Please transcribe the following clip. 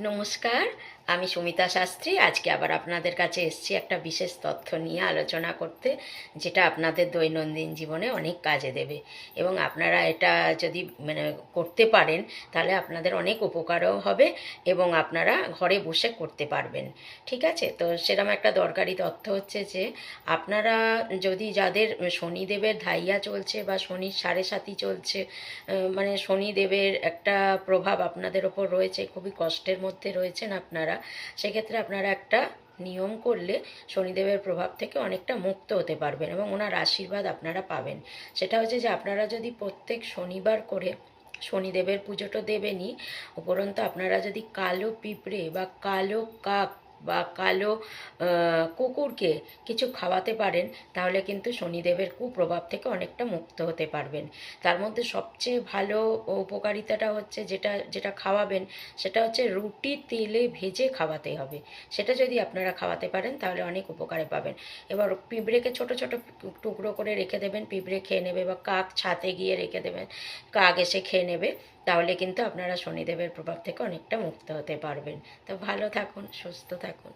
নমস্কার আমি সুমিতা শাস্ত্রী, আজকে আবার আপনাদের কাছে এসেছি একটা বিশেষ তথ্য নিয়ে আলোচনা করতে, যেটা আপনাদের দৈনন্দিন জীবনে অনেক কাজে দেবে। এবং আপনারা এটা যদি মানে করতে পারেন, তাহলে আপনাদের অনেক উপকারও হবে এবং আপনারা ঘরে বসে করতে পারবেন। ঠিক আছে? তো সেরকম একটা দরকারি তথ্য হচ্ছে যে, আপনারা যদি যাদের শনিদেবের ধাইয়া চলছে বা শনির সাড়ে সাথী চলছে মানে শনিদেবের একটা প্রভাব আপনাদের ওপর রয়েছে, খুবই কষ্টের মধ্যে রয়েছেন আপনারা সেক্ষেত্রে আপনারা একটা নিয়ম করলে শনিদেবের প্রভাব থেকে অনেকটা মুক্ত হতে পারবেন এবং ওনার আশীর্বাদ আপনারা পাবেন। সেটা হচ্ছে যে আপনারা যদি প্রত্যেক শনিবার করে শনিদেবের পুজোটা দেবেনই, উপরন্তু আপনারা যদি কালো পিঁপড়ে বা কালো কাক বা কালো কুকুরকে কিছু খাওয়াতে পারেন, তাহলে কিন্তু শনিদেবের কুপ্রভাব থেকে অনেকটা মুক্ত হতে পারবেন। তার মধ্যে সবচেয়ে ভালো উপকারিতাটা হচ্ছে যেটা যেটা খাওয়াবেন, সেটা হচ্ছে রুটি তেলে ভেজে খাওয়াতে হবে। সেটা যদি আপনারা খাওয়াতে পারেন, তাহলে অনেক উপকারে পাবেন। এবার পিঁপড়েকে ছোট ছোট টুকরো করে রেখে দেবেন, পিঁপড়ে খেয়ে নেবে বা কাক ছাতে গিয়ে রেখে দেবেন, কাক এসে খেয়ে নেবে। তাহলে কিন্তু আপনারা শনিদেবের প্রভাব থেকে অনেকটা মুক্ত হতে পারবেন। তো ভালো থাকুন, সুস্থ থাকুন।